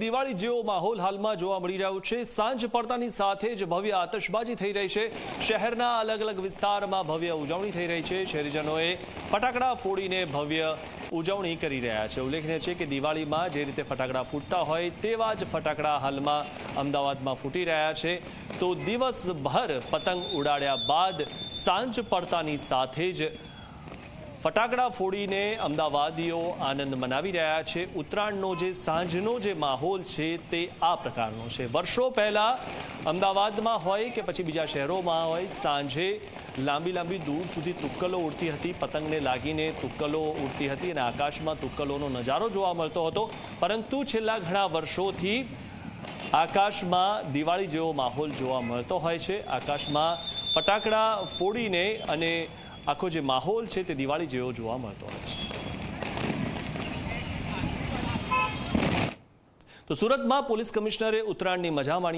દિવાળી જેવો માહોલ હાલમાં જોવા મળી રહ્યો છે. સાંજ પડતાની સાથે જ ભવ્ય આતશબાજી થઈ રહી છે. શહેરના અલગ અલગ વિસ્તારમાં ભવ્ય ઉજવણી થઈ રહી છે. શહેરીજનોએ ફટાકડા ફોડીને ભવ્ય ઉજવણી કરી રહ્યા છે. ઉલ્લેખનીય છે કે દિવાળીમાં જે રીતે ફટાકડા ફૂટતા હોય તેવા જ ફટાકડા હાલમાં અમદાવાદમાં ફૂટી રહ્યા છે. તો દિવસભર પતંગ ઉડાડ્યા બાદ સાંજ પડતાની સાથે જ ફટાકડા ફોડીને અમદાવાદીઓ આનંદ મનાવી રહ્યા છે. ઉત્તરાયણનો જે સાંજનો જે માહોલ છે તે આ પ્રકારનો છે. વર્ષો પહેલાં અમદાવાદમાં હોય કે પછી બીજા શહેરોમાં હોય, સાંજે લાંબી લાંબી દૂર સુધી તુક્કલો ઉડતી હતી, પતંગને લાગીને તુક્કલો ઉડતી હતી અને આકાશમાં તુક્કલોનો નજારો જોવા મળતો હતો. પરંતુ છેલ્લા ઘણા વર્ષોથી આકાશમાં દિવાળી જેવો માહોલ જોવા મળતો હોય છે. આકાશમાં ફટાકડા ફોડીને અને આખો જે માહોલ છે તે દિવાળી જેવો જોવા મળતો હોય છે. તો સુરતમાં પોલીસ કમિશનરે ઉત્તરાયણની મજા માણી